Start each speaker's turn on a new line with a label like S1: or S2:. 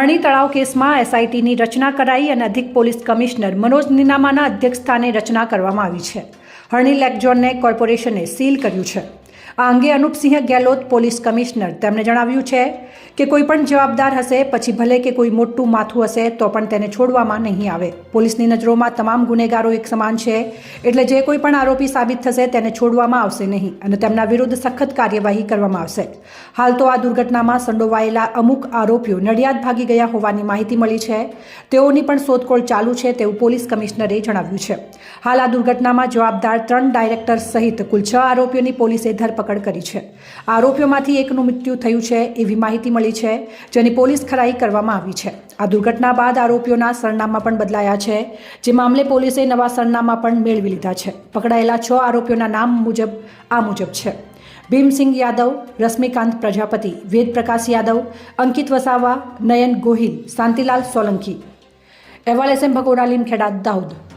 S1: હરણી તળાવ કેસમાં એસઆઈટીની રચના કરાઈ અને અધિક પોલીસ કમિશનર મનોજ નિનામાના અધ્યક્ષસ્થાને રચના કરવામાં આવી છે. હરણી લેકઝોનને કોર્પોરેશને સીલ કર્યું છે. આ અંગે અનુપસિંહ ગેહલોત પોલીસ કમિશનર. તેમણે જણાવ્યું છે કે કોઈ પણ જવાબદાર હશે, પછી ભલે કે કોઈ મોટું માથું હશે, તો પણ તેને છોડવામાં નહીં આવે. પોલીસની નજરોમાં તમામ ગુનેગારો એક સમાન છે, એટલે જે કોઈ પણ આરોપી સાબિત થશે તેને છોડવામાં આવશે નહીં અને તેમના વિરુદ્ધ સખત કાર્યવાહી કરવામાં આવશે. હાલ તો આ દુર્ઘટનામાં સંડોવાયેલા અમુક આરોપીઓ નડિયાદ ભાગી ગયા હોવાની માહિતી મળી છે. તેઓની પણ શોધખોળ ચાલુ છે તેવું પોલીસ કમિશનરે જણાવ્યું છે. હાલ આ દુર્ઘટનામાં જવાબદાર ત્રણ ડાયરેક્ટર સહિત કુલ છ આરોપીઓની પોલીસે ધરપકડ કરી છે. આરોપીઓમાંથી એકનું મૃત્યુ થયું છે એવી માહિતી મળી છે, જેની પોલીસ ખરાઈ કરવામાં આવી છે. આ દુર્ઘટના બાદ આરોપીઓના સરનામા પણ બદલાયા છે. જે મામલે પોલીસે નવા સરનામા પણ મેળવી લીધા છે. પકડાયેલા છ આરોપીઓના નામ મુજબ આ મુજબ છે. ભીમસિંહ યાદવ, રશ્મિકાંત પ્રજાપતિ વેદ પ્રકાશ યાદવ, અંકિત વસાવા, નયન ગોહિલ, શાંતિલાલ સોલંકી. અહેવાલ એસ એમ ભગોડા લીમખેડા દાઉદ